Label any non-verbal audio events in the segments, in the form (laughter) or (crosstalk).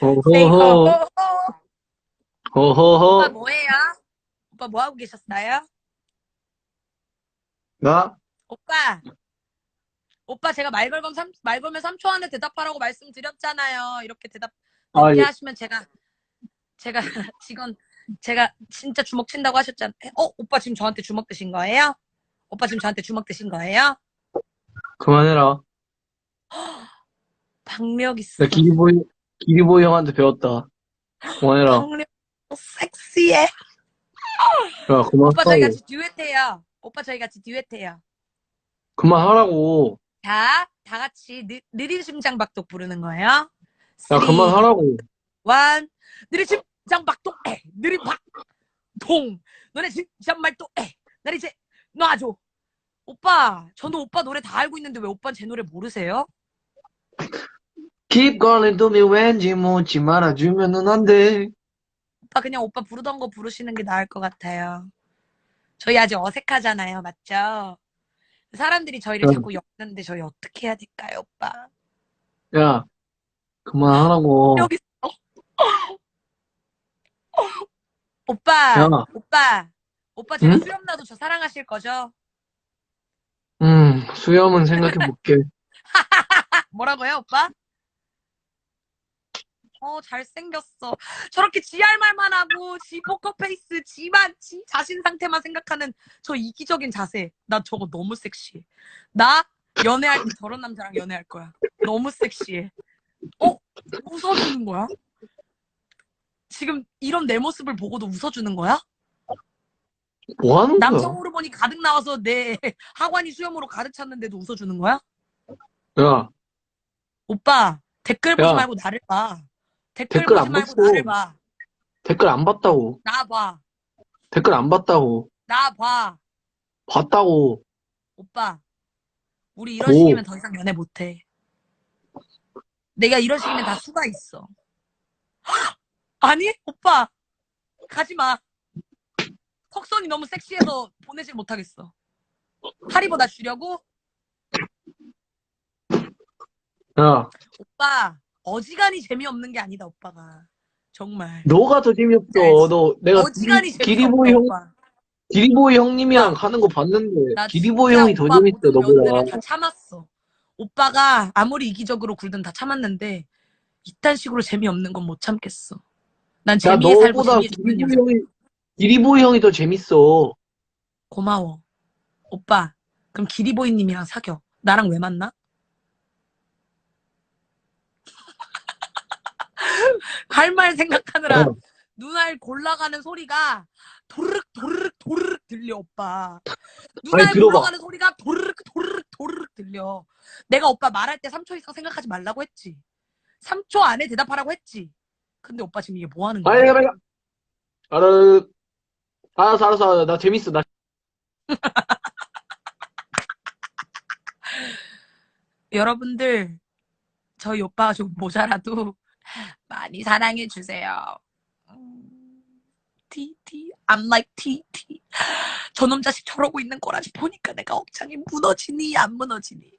호호호. 오빠 호호호. 뭐예요? 오빠 뭐 하고 계셨어요? 나? 오빠. 오빠 제가 말 걸면 3, 말 걸면 3초 안에 대답하라고 말씀드렸잖아요. 이렇게 대답 아, 늦게 예. 하시면 제가 제가 (laughs) 직원 제가 진짜 주먹 친다고 하셨잖아요. 어, 오빠 지금 저한테 주먹 드신 거예요? 오빠 지금 저한테 주먹 드신 거예요? 그만해라. (gasps) 박력 있어. 나 기리보이, 기리보이 형한테 배웠다. 그만해라. 박력 섹시해. 야, 그만 오빠 저희. 같이 듀엣해요. 오빠 저희 같이 듀엣해요. 그만하라고. 자, 다 같이 느, 느린 심장박동 부르는 거예요. 야, 그만하라고. 원, 느린 심장박동, 에, 느린 박동. 너네 진짜 말도, 에, 나 이제 놔줘. 오빠, 저는 오빠 노래 다 알고 있는데 왜 오빠는 제 노래 모르세요? Keep calling to me 왠지 묻지 말아주면은 안 돼. 오빠 그냥 오빠 부르던 거 부르시는 게 나을 것 같아요. 저희 아직 어색하잖아요, 맞죠? 사람들이 저희를 응. 자꾸 엮는데 저희 어떻게 해야 될까요, 오빠? 야, 그만하라고. 여기 있어. (laughs) 오빠, 야. 오빠, 오빠 제가 응? 수염 나도 저 사랑하실 거죠? 음, 수염은 생각해 볼게. (laughs) 뭐라고요, 오빠? 어, 잘생겼어. 저렇게 지 할 말만 하고, 지 포커페이스, 지만, 지 자신 상태만 생각하는 저 이기적인 자세. 나 저거 너무 섹시해. 나 연애할 때 저런 남자랑 연애할 거야. 너무 섹시해. 어? 웃어주는 거야? 지금 이런 내 모습을 보고도 웃어주는 거야? 뭐 하는 거야? 남성 호르몬이 가득 나와서 내 하관이 수염으로 가득 찼는데도 웃어주는 거야? 야, 오빠, 댓글 보지 야. 말고 나를 봐. 댓글, 댓글 보지 안 말고 봤어. 나를 봐. 댓글 안 봤다고. 나 봐. 댓글 안 봤다고. 나 봐. 봤다고. 오빠, 우리 이런 오. 식이면 더 이상 연애 못해. 내가 이런 식이면 다 수가 있어. 아니? 오빠, 가지 마. 턱선이 너무 섹시해서 보내질 못하겠어. 하리보다 주려고? 야, 오빠, 어지간히 재미없는 게 아니다, 오빠가. 정말. 너가 더 재미없어. 너, 내가 어지간히 기리- 기리보이 형, 오빠. 기리보이 형님이랑 가는 거 봤는데, 나 기리보이 진짜 형이 더 오빠 재밌어, 모든 너보다. 다 참았어. 오빠가 아무리 이기적으로 굴든 다 참았는데 이딴 식으로 재미없는 건 못 참겠어. 난 야, 재미에 살고 너보다 재미에 죽는 기리보이 여자. 형이, 기리보이 형이 더 재밌어. 고마워. 오빠, 그럼 기리보이님이랑 사겨. 나랑 왜 만나? 할말 생각하느라 어. 눈알 골라가는 소리가 도르륵 도르륵 도르륵 들려 오빠. 아니, 눈알 들어봐. 굴러가는 소리가 도르륵 도르륵 도르륵 들려. 내가 오빠 말할 때 3초 이상 생각하지 말라고 했지. 3초 안에 대답하라고 했지. 근데 오빠 지금 이게 뭐 하는 거야? 아니, 아니, 알아, 알았어, 알았어, 알았어. 나 재밌어. 나 (laughs) 여러분들 저희 오빠가 좀 모자라도 많이 사랑해 주세요. TT I'm like TT 저놈 자식 저러고 있는 꼬라지 보니까 내가 억장이 무너지니 안 무너지니.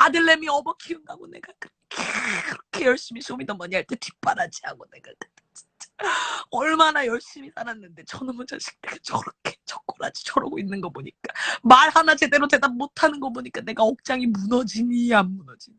아들내미 업어 키운다고 내가 그- 그렇게 열심히 쇼미더머니 할 때 뒷바라지하고 내가 그때 진짜 얼마나 열심히 살았는데 저놈의 자식 내가 저렇게 저 꼬라지 저러고 있는 거 보니까 말 하나 제대로 대답 못하는 거 보니까 내가 억장이 무너지니 안 무너지니